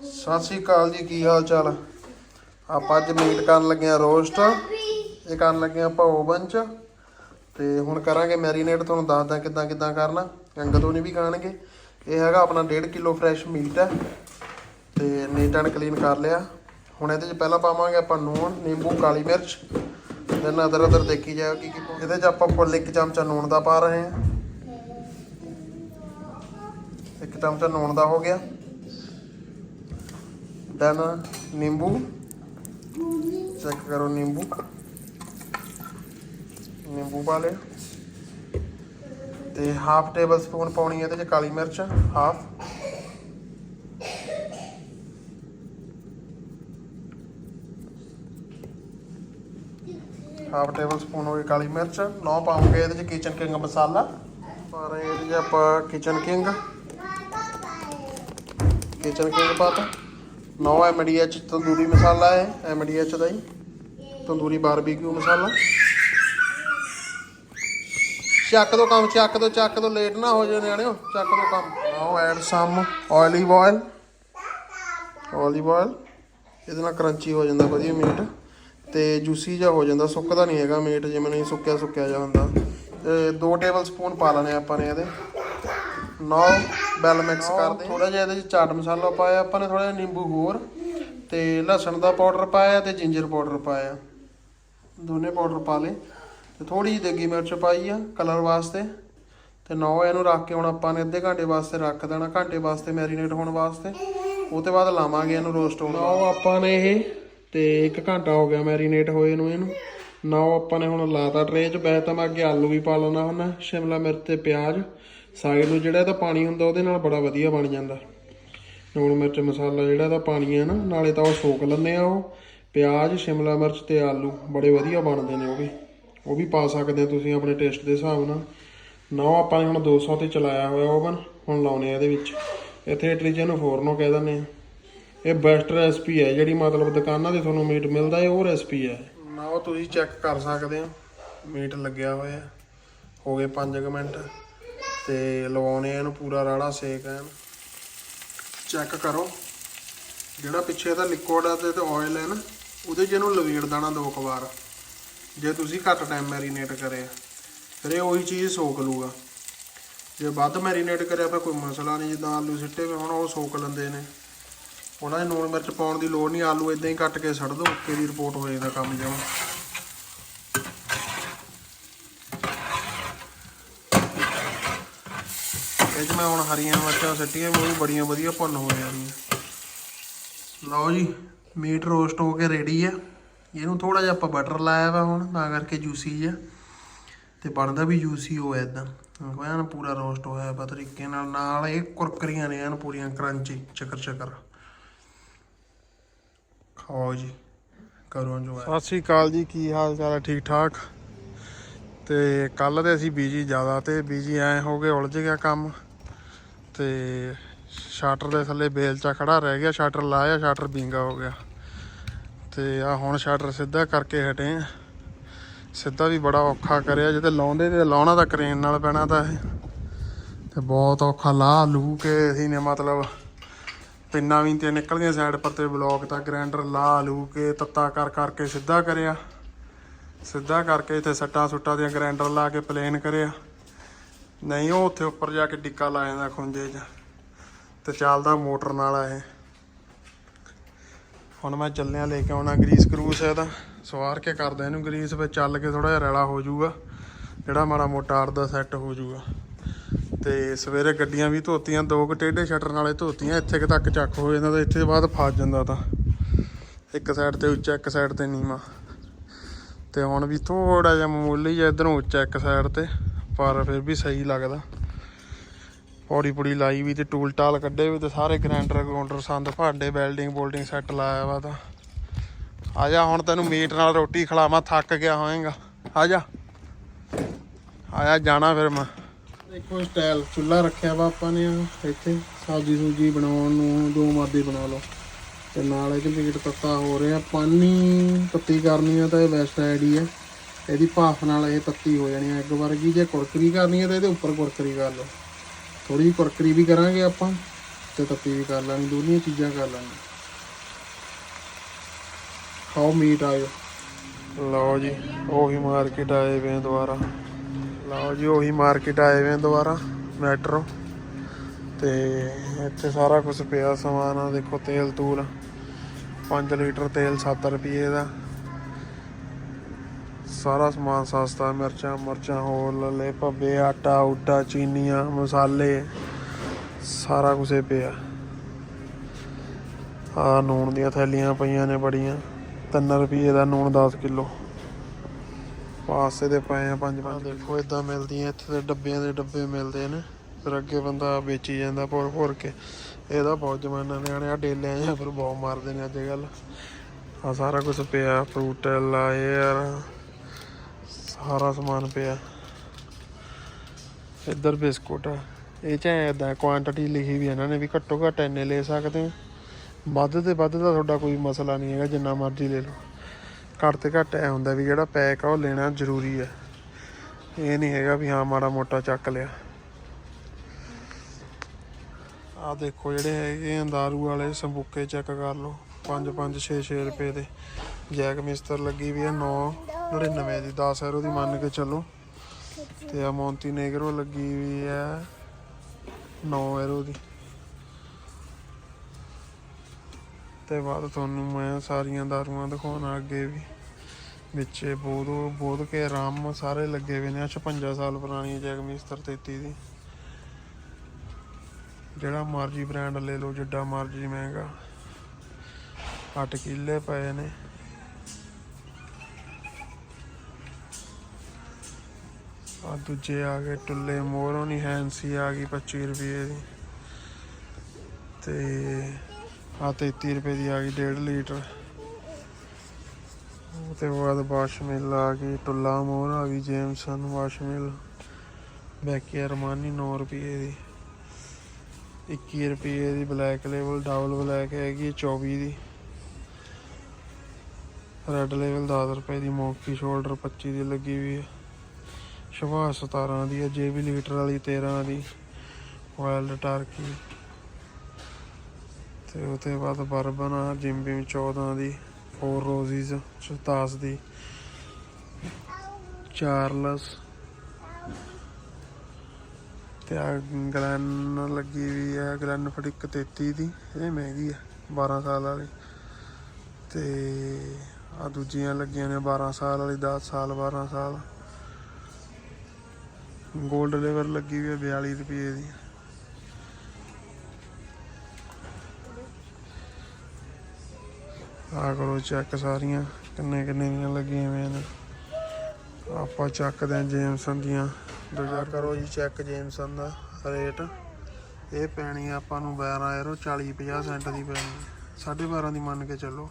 ਸਤਿ ਸ੍ਰੀ ਅਕਾਲ ਜੀ, ਕੀ ਹਾਲ ਚਾਲ? ਆਪਾਂ ਅੱਜ ਮੀਟ ਕਰਨ ਲੱਗੇ ਆ ਰੋਸਟ। ਇਹ ਕਰਨ ਲੱਗੇ ਆ ਆਪਾਂ ਓਵਨ ਚ ਤੇ ਹੁਣ ਕਰਾਂਗੇ ਮੈਰੀਨੇਟ ਤੁਹਾਨੂੰ ਦੱਸਦਾ ਕਿੱਦਾਂ ਕਿੱਦਾਂ ਕਰਨਾ। ਅੰਗਦ ਨਹੀਂ ਵੀ ਖਾਣਗੇ। ਇਹ ਹੈਗਾ ਆਪਣਾ 1.5 ਕਿਲੋ ਫਰੈਸ਼ ਮੀਟ ਹੈ। ਤੇ ਨੀਟ ਐਂਡ ਕਲੀਨ ਕਰ ਲਿਆ। ਹੁਣ ਇਹਦੇ ਚ ਪਹਿਲਾਂ ਪਾਵਾਂਗੇ ਆਪਾਂ ਨੂਣ, ਨਿੰਬੂ, ਕਾਲੀ ਮਿਰਚ। ਤੇ ਅਦਰ ਅਦਰ ਦੇਖੀ ਜਾਓ ਕਿ ਇਹਦੇ ਚ ਆਪਾਂ ਫੁੱਲ ਇੱਕ ਚਮਚਾ ਨੂਣ ਦਾ ਪਾ ਰਹੇ ਹਾਂ। ਇੱਕ ਚਮਚਾ ਨੂਣ ਦਾ ਹੋ ਗਿਆ। ਦੈਨ ਨਿੰਬੂ ਚੈੱਕ ਕਰੋ ਨਿੰਬੂ ਨਿੰਬੂ ਪਾ ਲਿਆ ਤੇ ਹਾਫ ਟੇਬਲ ਸਪੂਨ ਪਾਉਣੀ ਹੈ ਇਹਦੇ ਚ ਕਾਲੀ ਮਿਰਚ ਹਾਫ ਹਾਫ ਟੇਬਲ ਸਪੂਨ ਹੋ ਗਈ ਕਾਲੀ ਮਿਰਚ। ਨੌ ਪਾਉਂਗੇ ਇਹਦੇ ਚ ਕਿਚਨ ਕਿੰਗ ਮਸਾਲਾ। ਪਾ ਰਹੇ ਇਹਦੇ ਚ ਆਪਾਂ ਕਿਚਨ ਕਿੰਗ ਕਿਚਨ ਕਿੰਗ ਪਾਤਾ ਨੌ ਐਮਡੀਐਚ ਤੰਦੂਰੀ ਮਸਾਲਾ ਹੈ ਐਮਡੀਐਚ ਦਾ ਹੀ। ਤੰਦੂਰੀ ਬਾਰਬੀਕਿਊ ਮਸਾਲਾ। ਚੱਕ ਦੋ ਕੰਮ, ਚੱਕ ਦੋ ਚੱਕ ਦੋ, ਲੇਟ ਨਾ ਹੋ ਜਾਏ ਨਿਆਣਿਓ, ਚੱਕ ਦੋ ਕੰਮ। Now add some oily oil oily oil ਇਹਦੇ ਨਾਲ ਕਰੰਚੀ ਹੋ ਜਾਂਦਾ, ਵਧੀਆ ਮੀਟ। ਤੇ ਜੂਸੀ ਜਿਹਾ ਹੋ ਜਾਂਦਾ, ਸੁੱਕਦਾ ਨਹੀਂ ਹੈਗਾ ਮੀਟ, ਜਿਵੇਂ ਨਹੀਂ ਸੁੱਕਿਆ ਸੁੱਕਿਆ ਜਿਹਾ ਹੁੰਦਾ। ਤੇ 2 ਟੇਬਲ ਸਪੂਨ ਪਾ ਲੈਣੇ ਆਪਾਂ ਨੇ ਇਹਦੇ। ਨੌ ਬੈਲ ਮਿਕਸ ਕਰਦੇ ਥੋੜਾ ਜਿਹਾ ਇਹਦੇ ਚ ਚਾਟ ਮਸਾਲਾ ਪਾਇਆ ਆਪਾਂ ਨੇ ਥੋੜਾ ਜਿਹਾ ਨਿੰਬੂ ਹੋਰ ਤੇ ਲਸਣ ਦਾ ਪਾਊਡਰ ਪਾਇਆ ਤੇ ਜਿੰਜਰ ਪਾਊਡਰ ਪਾਇਆ। ਦੋਨੇ ਪਾਊਡਰ ਪਾ ਲਏ ਤੇ ਥੋੜੀ ਜਿਹੀ ਦੇਗੀ ਮਿਰਚ ਪਾਈ ਆ ਕਲਰ ਵਾਸਤੇ ਤੇ ਨੌ ਇਹਨੂੰ ਰੱਖ ਕੇ ਹੁਣ ਆਪਾਂ ਨੇ ਅੱਧੇ ਘੰਟੇ ਵਾਸਤੇ ਰੱਖ ਦੇਣਾ ਘੰਟੇ ਵਾਸਤੇ ਮੈਰੀਨੇਟ ਹੋਣ ਵਾਸਤੇ। ਉਹ ਤੋਂ ਬਾਅਦ ਲਾਵਾਂਗੇ ਇਹਨੂੰ ਰੋਸਟ ਹੋਣ ਨੌ ਆਪਾਂ ਨੇ ਇਹ ਤੇ 1 ਘੰਟਾ ਹੋ ਗਿਆ ਮੈਰੀਨੇਟ ਹੋਏ ਨੂੰ ਇਹਨੂੰ। ਨੌ ਆਪਾਂ ਨੇ ਹੁਣ ਲਾਤਾ ਟਰੇ 'ਚ ਵੈਸੇ ਤਾਂ ਮੈਂ ਅੱਗੇ ਆਲੂ ਵੀ ਪਾ ਲੈਣਾ ਹੁੰਦਾ ਸ਼ਿਮਲਾ ਮਿਰਚ ਤੇ ਪਿਆਜ਼। ਸਾਈਡ ਨੂੰ ਜਿਹੜਾ ਇਹਦਾ ਪਾਣੀ ਹੁੰਦਾ ਉਹਦੇ ਨਾਲ ਬੜਾ ਵਧੀਆ ਬਣ ਜਾਂਦਾ। ਲੂਣ ਮਿਰਚ, ਮਸਾਲਾ ਜਿਹੜਾ ਇਹਦਾ ਪਾਣੀ ਹੈ ਨਾ, ਨਾਲੇ ਤਾਂ ਉਹ ਸੋਕ ਲੈਂਦੇ ਆ ਉਹ। ਪਿਆਜ਼, ਸ਼ਿਮਲਾ ਮਿਰਚ ਤੇ ਆਲੂ, ਬੜੇ ਵਧੀਆ ਬਣਦੇ ਨੇ ਉਹ ਵੀ। ਉਹ ਵੀ ਪਾ ਸਕਦੇ ਆ ਤੁਸੀਂ ਆਪਣੇ ਟੇਸਟ ਦੇ ਹਿਸਾਬ ਨਾਲ। ਨਾ ਆਪਾਂ ਨੇ ਹੁਣ 200 ਤੇ ਚਲਾਇਆ ਹੋਇਆ ਓਵਨ, ਹੁਣ ਲਾਉਣੇ ਆ ਇਹਦੇ ਵਿੱਚ। ਇੱਥੇ ਇਟਲੀ ਨੂੰ ਫੋਰਨੋ ਕਹਿ ਦਿੰਦੇ ਆ। ਇਹ ਬੈਸਟ ਰੈਸਪੀ ਹੈ, ਜਿਹੜੀ ਮਤਲਬ ਦੁਕਾਨਾਂ ਤੇ ਤੁਹਾਨੂੰ ਮੀਟ ਮਿਲਦਾ ਹੈ, ਉਹ ਰੈਸਪੀ ਹੈ। ਨਾ ਉਹ ਤੁਸੀਂ ਚੈੱਕ ਕਰ ਸਕਦੇ ਆ ਮੀਟ ਲੱਗਿਆ ਹੋਇਆ। ਹੋ ਗਏ 5 ਮਿੰਟ। ਤੇ ਲਵਾਉਣੇ ਆ ਇਹਨੂੰ ਪੂਰਾ ਰਾੜਾ ਸੇਕ ਐਨ। ਚੈੱਕ ਕਰੋ। ਜਿਹੜਾ ਪਿੱਛੇ ਦਾ ਲਿਕੁਇਡ ਆ ਤੇ ਆਇਲ ਹੈ ਨਾ, ਉਹਦੇ 'ਚ ਇਹਨੂੰ ਲਵੇੜ ਦੇਣਾ ਦੋ ਕੁ ਵਾਰ। ਜੇ ਤੁਸੀਂ ਘੱਟ ਟਾਈਮ ਮੈਰੀਨੇਟ ਕਰਿਆ, ਫਿਰ ਇਹ ਉਹੀ ਚੀਜ਼ ਸੋਕ ਲੂਗਾ। ਜੇ ਵੱਧ ਮੈਰੀਨੇਟ ਕਰਿਆ ਫਿਰ ਕੋਈ ਮਸਲਾ ਨਹੀਂ, ਜਿੱਦਾਂ ਆਲੂ ਸਿੱਟੇ ਵੀ ਹੁਣ, ਉਹ ਸੋਕ ਲੈਂਦੇ ਨੇ। ਉਹਨਾਂ 'ਚ ਨੂਣ ਮਿਰਚ ਪਾਉਣ ਦੀ ਲੋੜ ਨਹੀਂ, ਆਲੂ ਇਦਾਂ ਹੀ ਕੱਟ ਕੇ ਛੱਡ ਦੋ ਓਕੇ ਦੀ ਰਿਪੋਰਟ ਹੋ ਜਾਂਦਾ ਕੰਮ ਜਮਾ ਇਹ 'ਚ ਮੈਂ ਹੁਣ ਹਰੀਆਂ ਮਿਰਚਾਂ ਸੱਟੀਆਂ ਉਹ ਬੜੀਆਂ ਵਧੀਆ ਭੁੰਨ ਹੋ ਜਾਣੀਆਂ। ਲਓ ਜੀ, ਮੀਟ ਰੋਸਟ ਹੋ ਕੇ ਰੈਡੀ ਆ। ਇਹਨੂੰ ਥੋੜਾ ਜਿਹਾ ਆਪਾਂ ਬਟਰ ਲਾਇਆ ਵਾ ਹੁਣ, ਤਾਂ ਕਰਕੇ ਜੂਸੀ ਜਿਹਾ ਤੇ ਬਣਦਾ ਵੀ ਜੂਸੀ ਹੋਇਆ ਇਦਾਂ ਹੋਇਆ ਨਾ ਪੂਰਾ ਰੋਸਟ ਹੋਇਆ ਵਾ ਤਰੀਕੇ ਨਾਲ ਨਾਲ ਇਹ ਕੁਰਕਰੀਆਂ ਨੇ ਐਨ ਪੂਰੀਆਂ ਕਰੰਚੀ ਚੱਕਰ ਚੱਕਰ। ਖਾਓ ਜੀ, ਕਰੋ ਇੰਜੋਏ ਸਤਿ ਸ੍ਰੀ ਅਕਾਲ ਜੀ, ਕੀ ਹਾਲ ਚਾਲ ਹੈ ਠੀਕ ਠਾਕ? ਤੇ ਕੱਲ ਤੇ ਅਸੀਂ ਬੀਜੀ ਜ਼ਿਆਦਾ ਤੇ ਬੀਜੀ ਐ ਹੋ ਗਏ ਉਲਝ ਗਿਆ ਕੰਮ। ਤੇ ਸ਼ਟਰ ਦੇ ਥੱਲੇ ਬੇਲਚਾ ਖੜਾ ਰਹਿ ਗਿਆ, ਸ਼ਟਰ ਲਾਇਆ, ਸ਼ਟਰ ਬਿੰਗਾ ਹੋ ਗਿਆ। ਤੇ ਆ ਹੁਣ ਸ਼ਟਰ ਸਿੱਧਾ ਕਰਕੇ ਹਟੇ ਆ। ਸਿੱਧਾ ਵੀ ਬੜਾ ਔਖਾ ਕਰਿਆ, ਜੇ ਲਾਉਂਦੇ ਤੇ ਲਾਉਣਾ ਤਾਂ ਕਰੇਨ ਨਾਲ ਪੈਣਾ ਤਾਂ ਇਹ। ਤੇ ਬਹੁਤ ਔਖਾ ਲਾ ਲੂ ਕੇ ਅਸੀਂ ਨੇ ਮਤਲਬ। ਪਿੰਨਾਂ ਵੀ ਤੇ ਨਿਕਲਦੀਆਂ ਸਾਈਡ ਪਰ ਤੇ ਬਲੌਕ ਤਾਂ ਗ੍ਰਾਈਂਡਰ ਲਾ ਲੂ ਕੇ ਤੱਤਾ ਕਰ ਕਰਕੇ ਸਿੱਧਾ ਕਰਿਆ। ਸਿੱਧਾ ਕਰਕੇ ਇੱਥੇ ਸੱਟਾਂ ਸੁੱਟਾਂ ਦੀਆਂ ਗ੍ਰਾਈਂਡਰ ਲਾ ਕੇ ਪਲੇਨ ਕਰਿਆ। ਨਹੀਂ, ਉਹ ਉੱਥੇ ਉੱਪਰ ਜਾ ਕੇ ਡਿੱਕਾ ਲਾ ਜਾਂਦਾ ਖੁੰਝੇ 'ਚ ਤੇ ਚੱਲਦਾ ਮੋਟਰ ਨਾਲ ਇਹ। ਹੁਣ ਮੈਂ ਚੱਲਿਆ ਲੈ ਕੇ ਆਉਣਾ ਗਰੀਸ ਕਰੂਸ ਇਹਦਾ। ਸਵਾਰ ਕੇ ਕਰਦਾ ਇਹਨੂੰ ਗਰੀਸ ਵਿੱਚ ਚੱਲ ਕੇ ਥੋੜਾ ਜਿਹਾ ਰੈਲਾ ਹੋ ਜਾਊਗਾ, ਜਿਹੜਾ ਮਾੜਾ ਮੋਟਾ ਅੜ ਦਾ ਸੈੱਟ ਹੋ ਜਾਊਗਾ। ਤੇ ਸਵੇਰੇ ਗੱਡੀਆਂ ਵੀ ਧੋਤੀਆਂ, ਦੋ ਕੁ ਟੇਢੇ ਸ਼ਟਰ ਨਾਲੇ ਧੋਤੀਆਂ, ਇੱਥੇ ਕੁ ਤੱਕ ਚੱਕ ਹੋ ਜਾਂਦਾ ਤਾਂ ਇੱਥੇ ਬਾਅਦ ਫਸ ਜਾਂਦਾ ਤਾਂ। ਇੱਕ ਸਾਈਡ ਤੇ ਉੱਚਾ, ਇੱਕ ਸਾਈਡ ਤੇ ਨੀਵਾਂ। ਤੇ ਹੁਣ ਵੀ ਥੋੜਾ ਜਿਹਾ ਮਾਮੂਲੀ ਜਿਹਾ ਇਧਰੋਂ ਉੱਚਾ ਇੱਕ ਸਾਈਡ ਤੇ। ਪਰ ਫਿਰ ਵੀ ਸਹੀ ਲੱਗਦਾ। ਪੌੜੀ ਪੌੜੀ ਲਾਈ ਵੀ ਤੇ ਟੂਲ ਟਾਲ ਕੱਢੇ ਵੀ ਤੇ ਸਾਰੇ ਗ੍ਰੈਂਡਰ ਗਰਾਉਂਡਰ ਸੰਦ, ਭਾਂਡੇ, ਵੈਲਡਿੰਗ, ਬੋਲਡਿੰਗ ਸੈੱਟ ਲਾਇਆ ਵਾ ਤਾਂ। ਆ ਜਾ, ਹੁਣ ਤੈਨੂੰ ਮੀਟ ਨਾਲ ਰੋਟੀ ਖਿਲਾਵਾਂ, ਥੱਕ ਗਿਆ ਹੋਏਗਾ। ਆ ਜਾ। ਆਇਆ ਜਾਣਾ ਫਿਰ ਮੈਂ। ਦੇਖੋ ਸਟਾਈਲ ਚੁੱਲਾ ਰੱਖਿਆ ਵਾ ਆਪਾਂ ਨੇ। ਇੱਥੇ ਸਬਜ਼ੀ ਸੂਜੀ ਬਣਾਉਣ ਨੂੰ ਦੋ ਮਰਜ਼ੀ ਬਣਾ ਲਓ। ਤੇ ਨਾਲ ਇਹ ਮੀਟ ਤੱਤਾ ਹੋ ਰਿਹਾ ਪਾਣੀ ਪੱਤੀ ਕਰਨੀ ਆ ਤਾਂ ਇਹ ਬੈਸਟ ਆਈਡੀ ਇਹਦੀ ਭਾਫ ਨਾਲ ਇਹ ਤੱਤੀ ਹੋ ਜਾਣੀ ਹੈ ਐਗ ਵਰਗੀ ਜੇ ਕੁਰਕਰੀ ਕਰਨੀ ਹੈ ਤਾਂ ਇਹਦੇ ਉੱਪਰ ਕੁਰਕਰੀ ਕਰ ਲਓ। ਥੋੜੀ ਜਿਹੀ ਕੁਰਕਰੀ ਵੀ ਕਰਾਂਗੇ ਆਪਾਂ ਤੇ ਤੱਤੀ ਵੀ ਕਰ ਲੈਣੀ ਦੋਨੀਆਂ ਚੀਜ਼ਾਂ ਕਰ ਲਾਂਗੇ। ਖਾਓ ਮੀਟ ਆਇਓ। ਲਓ ਜੀ, ਉਹੀ ਮਾਰਕੀਟ ਆਏ ਵੇ ਦੁਬਾਰਾ। ਲਓ ਜੀ, ਉਹੀ ਮਾਰਕੀਟ ਆਏ ਵੇ ਦੁਬਾਰਾ, ਮੈਟਰੋ। ਤੇ ਇੱਥੇ ਸਾਰਾ ਕੁਝ ਪਿਆ ਸਮਾਨ ਆ। ਦੇਖੋ ਤੇਲ ਤੂਲ 5 ਲੀਟਰ ਤੇਲ 7 ਰੁਪਏ ਦਾ। ਸਾਰਾ ਸਮਾਨ ਸਸਤਾ, ਮਿਰਚਾਂ, ਮੁਰਚਾਂ, ਹੋਰ ਲੱਲੇ ਭੱਬੇ, ਆਟਾ ਉਟਾ ਚੀਨੀਆਂ, ਮਸਾਲੇ, ਸਾਰਾ ਕੁਝ ਪਿਆ। ਆ ਨੂਣ ਦੀਆਂ ਥੈਲੀਆਂ ਪਈਆਂ ਨੇ ਬੜੀਆਂ 3 ਰੁਪਏ ਦਾ ਨੂਣ 10 ਕਿਲੋ। ਪਾਸੇ ਦੇ ਪਏ ਆ ਪੰਜ ਪੰਜ। ਦੇਖੋ ਇਦਾਂ ਮਿਲਦੀਆਂ, ਇੱਥੇ ਦੇ ਡੱਬਿਆਂ ਦੇ ਡੱਬੇ ਮਿਲਦੇ ਨੇ। ਫਿਰ ਅੱਗੇ ਬੰਦਾ ਵੇਚੀ ਜਾਂਦਾ ਭੋਰ ਭੋਰ ਕੇ। ਇਹਦਾ ਬਹੁਤ ਜਮਾਨਾ, ਨਿਆਣੇ ਆ ਡੇਲਿਆਂ ਜਾਂ ਫਿਰ ਬਹੁਤ ਮਾਰਦੇ ਨੇ ਅੱਜ ਕੱਲ ਆ ਸਾਰਾ ਕੁਝ ਪਿਆ ਫਰੂਟੈਲਾ 에ਅਰ ਸਾਰਾ ਸਮਾਨ ਪਿਆ। ਇੱਧਰ ਬਿਸਕੁਟ ਆ। ਇਹ ਚ ਐਦਾਂ ਕੁਆਂਟੀਟੀ ਲਿਖੀ ਵੀ ਇਹਨਾਂ ਨੇ ਵੀ ਘੱਟੋ ਘੱਟ ਇੰਨੇ ਲੈ ਸਕਦੇ ਆ ਵੱਧ ਤੇ ਵੱਧ ਦਾ ਤੁਹਾਡਾ ਕੋਈ ਮਸਲਾ ਨਹੀਂ ਹੈਗਾ, ਜਿੰਨਾ ਮਰਜ਼ੀ ਲੈ ਲਓ। ਘੱਟ ਤੇ ਘੱਟ ਐ ਹੁੰਦਾ ਵੀ ਜਿਹੜਾ ਪੈਕ ਆ ਉਹ ਲੈਣਾ ਜ਼ਰੂਰੀ ਹੈ ਇਹ ਨਹੀਂ ਹੈਗਾ ਵੀ ਹਾਂ ਮਾੜਾ ਮੋਟਾ ਚੱਕ ਲਿਆ। ਆ ਦੇਖੋ ਜਿਹੜੇ ਹੈਗੇ ਅੰਦਾਰੂ ਵਾਲੇ ਸੰਬੁੱਕੇ ਚੈੱਕ ਕਰ ਲਓ। 5 5 6 6 ਰੁਪਏ ਦੇ। ਜੈਕ ਮਿਸਤਰ ਲੱਗੀ ਵੀ ਹੈ 9 99 ਦੀ 10 ਐਰੋ ਦੀ ਮੰਨ ਕੇ ਚੱਲੋ। ਤੇ ਆ ਮੌਂਟੀ ਨੇਗਰੋ ਲੱਗੀ ਵੀ ਹੈ 9 ਯੂਰੋ ਦੀ ਤੇ ਬਾਅਦ ਤੁਹਾਨੂੰ ਮੈਂ ਸਾਰੀਆਂ ਦਾਰੂਆਂ ਦਿਖਾਉਣਾ ਅੱਗੇ ਵੀ। ਵਿੱਚ ਬੋਧ ਬੋਧ ਕੇ ਰਾਮ ਸਾਰੇ ਲੱਗੇ ਹੋਏ ਨੇ ਆਹ 56 ਸਾਲ ਪੁਰਾਣੀ ਜੈਕ ਮਿਸਤਰ 33 ਦੀ। ਜਿਹੜਾ ਮਰਜ਼ੀ ਬ੍ਰਾਂਡ ਲੈ ਲਓ, ਜਿੱਡਾ ਮਰਜ਼ੀ ਮਹਿੰਗਾ। ਅੱਠ ਕਿੱਲੇ ਪਏ ਨੇ। ਆ ਦੂਜੇ ਆ ਗਏ, ਟੁੱਲੇ ਮੋਰੋਂ ਨਹੀਂ ਹੈਂਸੀ ਆ ਗਈ 25 ਰੁਪਏ ਦੀ। ਤੇ ਆ 33 ਰੁਪਏ ਦੀ ਆ ਗਈ 1.5 ਲੀਟਰ। ਉਹ ਤੇ ਬਾਅਦ ਵਾਸ਼ਮਿਲ ਆ ਗਈ, ਟੁੱਲਾ ਮੋਰ ਆ ਗਈ, ਜੇਮਸਨ ਵਾਸ਼ਮਿਲ ਬੈਕੀ ਅਰਮਾਨੀ 9 ਰੁਪਏ ਦੀ। 21 ਰੁਪਏ ਦੀ ਬਲੈਕ ਲੇਬਲ ਡਬਲ ਬਲੈਕ ਹੈਗੀ 24 ਦੀ। ਰੈੱਡ ਲੇਬਲ 10 ਰੁਪਏ ਦੀ, ਮੋਕੀ ਸ਼ੋਲਡਰ 25 ਦੀ ਲੱਗੀ ਹੋਈ ਹੈ ਸ਼ਵਾਸ 17 ਦੀ ਹੈ, ਜੇਬੀ ਲੀਟਰ ਵਾਲੀ 13 ਦੀ ਵਾਇਲਡ ਟਾਰਕੀ ਤੇ ਉਹ ਤੇ ਬਾਅਦ ਬਰਬਨ ਆ ਜਿਮ ਬਿਮ 14 ਦੀ ਫੋਰ ਰੋਜ਼ੀਜ਼ 10 ਦੀ ਚਾਰਲਸ ਤੇ ਆ ਗਲੈਨ ਲੱਗੀ ਵੀ ਹੈ ਗਲੈਨ ਫੜਿਕ 33 ਦੀ, ਇਹ ਮਹਿੰਗੀ ਹੈ 12 ਸਾਲ ਵਾਲੀ। ਤੇ ਆ ਦੂਜੀਆਂ ਲੱਗੀਆਂ ਨੇ 12 ਸਾਲ ਵਾਲੀ 10 ਸਾਲ 12 ਸਾਲ। 골ਡ ਲੇਵਰ ਲੱਗੀ ਵੀ ਹੈ 42 ਰੁਪਏ ਦੀ। ਆ ਕਰੋ ਚੈੱਕ ਸਾਰੀਆਂ, ਕਿੰਨੇ ਕਿੰਨੇ ਦੀਆਂ ਲੱਗੀਆਂ ਹੋਈਆਂ ਨੇ। ਆਪਾਂ ਚੱਕਦੇ ਹਾਂ ਜੇਮਸਨ ਦੀਆਂ। ਦੂਜਾ ਕਰੋ ਜੀ ਚੈੱਕ ਜੇਮਸਨ ਦਾ ਰੇਟ। ਇਹ ਪੈਣੀ ਆਪਾਂ ਨੂੰ 12 ਯੂਰੋ 40 50 ਸੈਂਟ ਦੀ ਪੈਣੀ। 12.5 ਦੀ ਮੰਨ ਕੇ ਚੱਲੋ।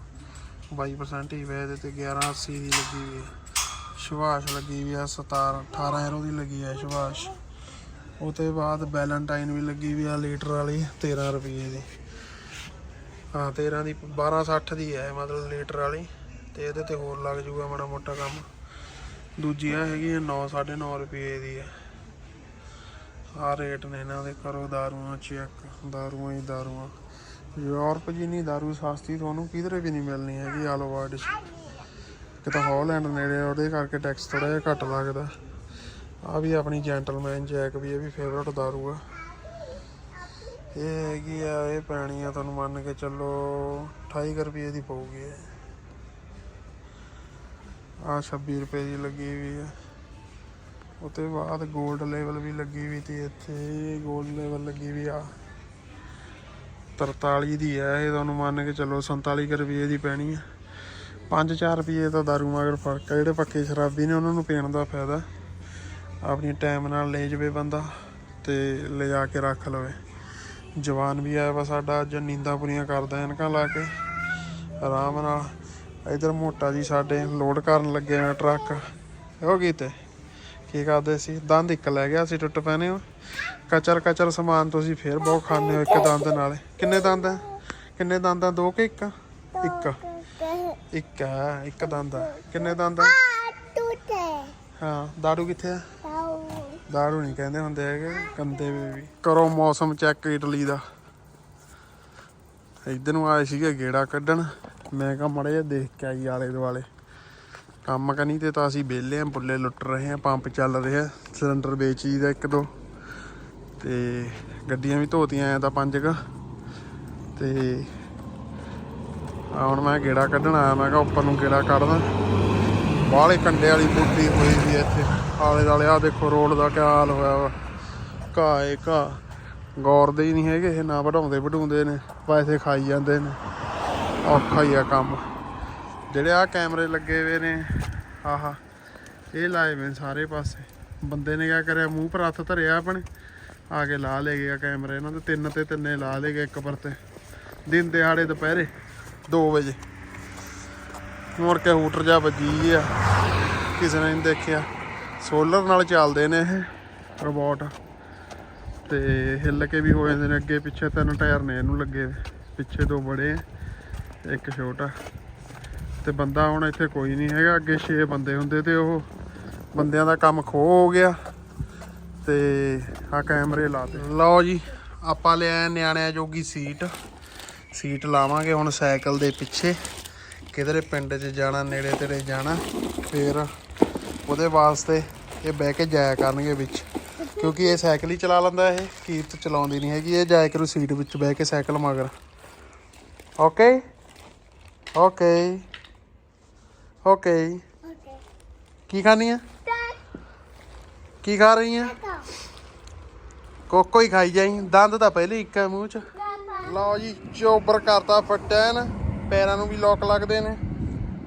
22% ਹੀ ਵੇ ਤੇ 1180 ਦੀ ਲੱਗੀ ਵੀ ਹੈ ਸ਼ਵਾਸ਼ ਲੱਗੀ ਵੀ ਆ 17 18 ਯੂਰੋ ਦੀ ਲੱਗੀ ਹੈ ਸ਼ਵਾਸ਼ ਉਹ ਤੋਂ ਬਾਅਦ ਵੈਲੈਂਟਾਈਨ ਵੀ ਲੱਗੀ ਵੀ ਆ ਲੀਟਰ ਵਾਲੀ 13 ਰੁਪਏ ਦੀ। ਹਾਂ 13 ਦੀ 1260 ਦੀ ਹੈ ਮਤਲਬ ਲੀਟਰ ਵਾਲੀ। ਤੇ ਇਹਦੇ ਤੇ ਹੋਰ ਲੱਗ ਜੂਗਾ ਮਾੜਾ ਮੋਟਾ ਕੰਮ। ਦੂਜੀ ਆ ਹੈਗੀ 9 9.5 ਰੁਪਏ ਦੀ ਹੈ ਆ ਰੇਟ ਨੇ ਇਹਨਾਂ ਦੇ, ਕਰੋ ਦਾਰੂਆਂ ਚੈੱਕ ਦਾਰੂਆਂ ਹੀ ਦਾਰੂਆਂ। ਯੂਰਪ ਜਿੰਨੀ ਦਾਰੂ ਸਸਤੀ ਤੁਹਾਨੂੰ ਕਿਧਰੇ ਵੀ ਨਹੀਂ ਮਿਲਣੀ ਹੈਗੀ ਆਲ ਵਰਲਡ ਇੱਕ ਤਾਂ ਹਾਲੈਂਡ ਨੇੜੇ ਉਹਦੇ ਕਰਕੇ ਟੈਕਸ ਥੋੜਾ ਜਿਹਾ ਘੱਟ ਲੱਗਦਾ। ਆ ਵੀ ਆਪਣੀ ਜੈਂਟਲਮੈਨ ਜੈਕ ਵੀ ਇਹ ਵੀ ਫੇਵਰਟ ਦਾਰੂ ਆ। ਇਹ ਹੈਗੀ ਆ, ਇਹ ਪੈਣੀ ਆ ਤੁਹਾਨੂੰ ਮੰਨ ਕੇ ਚੱਲੋ 28 ਕੁ ਰੁਪਏ ਦੀ ਪਊਗੀ ਇਹ। ਆ 26 ਰੁਪਏ ਦੀ ਲੱਗੀ ਵੀ ਆ। ਉਤੇ ਬਾਅਦ 골ਡ ਲੈਵਲ ਵੀ ਲੱਗੀ ਵੀ ਤੇ ਇੱਥੇ 골ਡ ਲੈਵਲ ਲੱਗੀ ਵੀ ਆ। 43 ਦੀ ਹੈ ਇਹ ਤੁਹਾਨੂੰ ਮੰਨ ਕੇ ਚੱਲੋ 47 ਕੁ ਰੁਪਏ ਦੀ ਪੈਣੀ ਆ। 5-4 ਰੁਪਏ ਤਾਂ ਦਾਰੂ ਮਗਰ ਫ਼ਰਕ ਆ, ਜਿਹੜੇ ਪੱਕੇ ਸ਼ਰਾਬੀ ਨੇ ਉਹਨਾਂ ਨੂੰ ਪੀਣ ਦਾ ਫਾਇਦਾ। ਆਪਣੀ ਟਾਈਮ ਨਾਲ ਲੈ ਜਾਵੇ ਬੰਦਾ ਤੇ ਲਿਜਾ ਕੇ ਰੱਖ ਲਵੇ। ਜਵਾਨ ਵੀ ਆਇਆ ਵਾ ਸਾਡਾ, ਅੱਜ ਨੀਂਦਾਂ ਪੂਰੀਆਂ ਕਰਦਾ ਐਨਕਾਂ ਲਾ ਕੇ। ਆਰਾਮ ਨਾਲ ਇਧਰ ਮੋਟਾ ਜੀ ਸਾਡੇ ਲੋਡ ਕਰਨ ਲੱਗੇ ਨੇ ਟਰੱਕ ਹੋ ਗਈ ਤੇ ਕੀ ਕਰਦੇ ਸੀ? ਦੰਦ ਇੱਕ ਲੈ ਗਿਆ ਸੀ, ਟੁੱਟ ਪੈਣੇ ਹੋ ਕਚਰ ਕਚਰ ਸਮਾਨ ਤੁਸੀਂ ਫੇਰ ਬਹੁਤ ਖਾਂਦੇ ਹੋ ਇੱਕ ਦੰਦ ਨਾਲ। ਕਿੰਨੇ ਦੰਦ ਆ? ਕਿੰਨੇ ਦੰਦ? ਆ ਦੋ ਕਿ ਇੱਕ? ਇੱਕ। ਇੱਕ ਆ ਇੱਕ ਦੰਦ ਆ ਕਿੰਨੇ ਦੰਦ ਆ ਹਾਂ, ਦਾਰੂ ਕਿੱਥੇ ਆ ਦਾਰੂ ਨਹੀਂ ਕਹਿੰਦੇ ਹੁੰਦੇ ਹੈਗੇ ਕੰਦੇ ਵੀ ਕਰੋ ਮੌਸਮ ਚੈੱਕ ਇਟਲੀ ਦਾ। ਇੱਧਰ ਨੂੰ ਆਏ ਸੀਗੇ ਗੇੜਾ ਕੱਢਣ। ਮੈਂ ਕਿਹਾ, ਮੜੇ ਜਿਹਾ ਦੇਖ ਕੇ ਆਈ ਆਲੇ ਦੁਆਲੇ। ਕੰਮ ਕਰਨੀ ਤੇ ਤਾਂ ਅਸੀਂ ਵਿਹਲੇ ਆਂ ਬੁੱਲੇ ਲੁੱਟ ਰਹੇ ਆਂ ਪੰਪ ਚੱਲ ਰਿਹਾ ਸਿਲੰਡਰ ਵੇਚੀ ਦਾ ਇੱਕ ਦੋ। ਤੇ ਗੱਡੀਆਂ ਵੀ ਧੋਤੀਆਂ ਆ ਤਾਂ ਪੰਜ ਕ। ਤੇ ਹੁਣ ਮੈਂ ਗੇੜਾ ਕੱਢਣ ਆਇਆ, ਮੈਂ ਕਿਹਾ ਉੱਪਰ ਨੂੰ ਗੇੜਾ ਕੱਢਦਾ। ਬਾਹਲੇ ਕੰਡੇ ਵਾਲੀ ਬੂਟੀ ਹੋਈ ਵੀ ਇੱਥੇ। ਆਲੇ ਦੁਆਲੇ ਆ ਦੇਖੋ ਰੋਡ ਦਾ ਕੀ ਹਾਲ ਹੋਇਆ ਵਾ। ਘਾਹ ਏ ਗੌਰ ਦੇ ਹੀ ਨਹੀਂ ਹੈਗੇ, ਇਹ ਨਾ ਵਢਾਉਂਦੇ ਵਢਾਉਂਦੇ ਨੇ, ਪੈਸੇ ਖਾਈ ਜਾਂਦੇ ਨੇ। ਔਖਾ ਹੀ ਆ ਕੰਮ। ਜਿਹੜੇ ਆ ਕੈਮਰੇ ਲੱਗੇ ਹੋਏ ਨੇ, ਆਹਾ, ਇਹ ਲਾਏ ਵੇ ਨੇ ਸਾਰੇ ਪਾਸੇ। ਬੰਦੇ ਨੇ ਕਿਆ ਕਰਿਆ, ਮੂੰਹ ਪਰ ਹੱਥ ਧਰਿਆ ਆਪਣੇ। ਆ ਕੇ ਲਾ ਲੈ ਗਿਆ ਕੈਮਰੇ ਇਹਨਾਂ ਦੇ, ਤਿੰਨ ਤੇ ਤਿੰਨੇ ਲਾ ਲੈ ਗਏ ਇੱਕ ਪਰ ਤੇ। ਦਿਨ ਦਿਹਾੜੇ ਦੁਪਹਿਰੇ। 2 ਵਜੇ। ਮੁੜ ਕੇ ਹੂਟਰ ਜਾ ਵੱਜੀ ਆ। ਕਿਸੇ ਨੇ ਨਹੀਂ ਦੇਖਿਆ। ਸੋਲਰ ਨਾਲ ਚੱਲਦੇ ਨੇ ਇਹ ਰੋਬੋਟ ਤੇ ਹਿੱਲ ਕੇ ਵੀ ਹੋ ਜਾਂਦੇ ਨੇ। ਅੱਗੇ ਪਿੱਛੇ ਤਿੰਨ ਟਾਇਰ ਨੇ ਇਹਨੂੰ ਲੱਗੇ ਪਿੱਛੇ ਦੋ ਬੜੇ ਆ, ਇੱਕ ਛੋਟਾ। ਤੇ ਬੰਦਾ ਹੁਣ ਇੱਥੇ ਕੋਈ ਨਹੀਂ ਹੈਗਾ। ਅੱਗੇ 6 ਬੰਦੇ ਹੁੰਦੇ ਤੇ ਉਹ ਬੰਦਿਆਂ ਦਾ ਕੰਮ ਖੋ ਹੋ ਗਿਆ। ਤੇ ਆ ਕੈਮਰੇ ਲਾਤੇ। ਲਓ ਜੀ ਆਪਾਂ ਲਿਆ ਨਿਆਣਿਆਂ ਜੋਗੀ ਸੀਟ। ਸੀਟ ਲਾਵਾਂਗੇ ਹੁਣ ਸਾਈਕਲ ਦੇ ਪਿੱਛੇ। ਕਿਧਰੇ ਪਿੰਡ 'ਚ ਜਾਣਾ ਨੇੜੇ ਤੇੜੇ ਜਾਣਾ ਫਿਰ ਉਹਦੇ ਵਾਸਤੇ ਇਹ ਬਹਿ ਕੇ ਜਾਇਆ ਕਰਨਗੇ ਵਿੱਚ। ਕਿਉਂਕਿ ਇਹ ਸਾਈਕਲ ਹੀ ਚਲਾ ਲੈਂਦਾ ਇਹ ਕੀਰਤ ਚਲਾਉਂਦੀ ਨਹੀਂ ਹੈਗੀ ਇਹ ਜਾਇਆ ਕਰੂ ਸੀਟ ਵਿੱਚ ਬਹਿ ਕੇ ਸਾਈਕਲ ਮਗਰ। ਓਕੇ? ਓਕੇ। ਓਕੇ। ਕੀ ਖਾਣੀ ਆ ਕੀ ਖਾ ਰਹੀ ਆ ਕੋਕੋ ਹੀ ਖਾਈ ਜਾਈ। ਦੰਦ ਤਾਂ ਪਹਿਲੇ ਇੱਕ ਆ ਮੂੰਹ 'ਚ। ਲਓ ਜੀ ਚੋਬਰ ਕਰਤਾ ਫਟਿਆ ਐਨ, ਪੈਰਾਂ ਨੂੰ ਵੀ ਲੋਕ ਲੱਗਦੇ ਨੇ।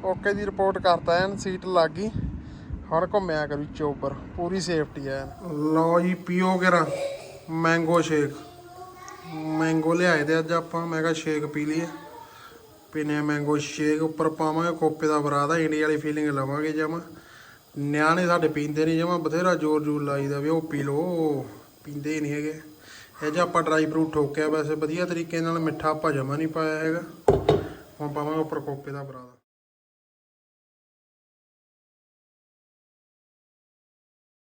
ਓਕੇ ਦੀ ਰਿਪੋਰਟ ਕਰਤਾ ਐਨ, ਸੀਟ ਲੱਗ ਗਈ। ਹੁਣ ਘੁੰਮਿਆ ਕਰੂ ਚੋਬਰ ਪੂਰੀ ਸੇਫਟੀ ਐ ਲਓ ਜੀ, ਪੀਓ ਗੇਰਾ ਮੈਂਗੋ ਸ਼ੇਕ ਮੈਂਗੋ ਲਿਆਏ ਤੇ ਅੱਜ ਆਪਾਂ, ਮੈਂ ਕਿਹਾ ਸ਼ੇਕ ਪੀ ਲਈਏ। ਪੀਨੇ ਮੈਂਗੋ ਸ਼ੇਕ ਉੱਪਰ ਪਾਵਾਂਗੇ ਕੋਪੇ ਦਾ ਬਰਾਦਾ ਇੰਡੀਆ ਵਾਲੀ ਫੀਲਿੰਗ ਲਵਾਂਗੇ ਜਮਾ। ਨਿਆਣੇ ਸਾਡੇ ਪੀਂਦੇ ਨਹੀਂ, ਜਮਾ ਬਥੇਰਾ ਜ਼ੋਰ ਜ਼ੋਰ ਲਾਈਦਾ ਵੀ ਉਹ ਪੀ ਲੋ ਪੀਂਦੇ ਹੀ ਨਹੀਂ ਹੈਗੇ। ਇਹ ਜਿਹਾ ਆਪਾਂ ਡਰਾਈ ਫਰੂਟ ਠੋਕਿਆ, ਵੈਸੇ ਵਧੀਆ ਤਰੀਕੇ ਨਾਲ ਮਿੱਠਾ ਆਪਾਂ ਜਮਾ ਨਹੀਂ ਪਾਇਆ ਹੈਗਾ। ਹੁਣ ਪਾਵਾਂਗੇ ਉੱਪਰ ਕੋਪੇ ਦਾ ਬਰਾਦਾ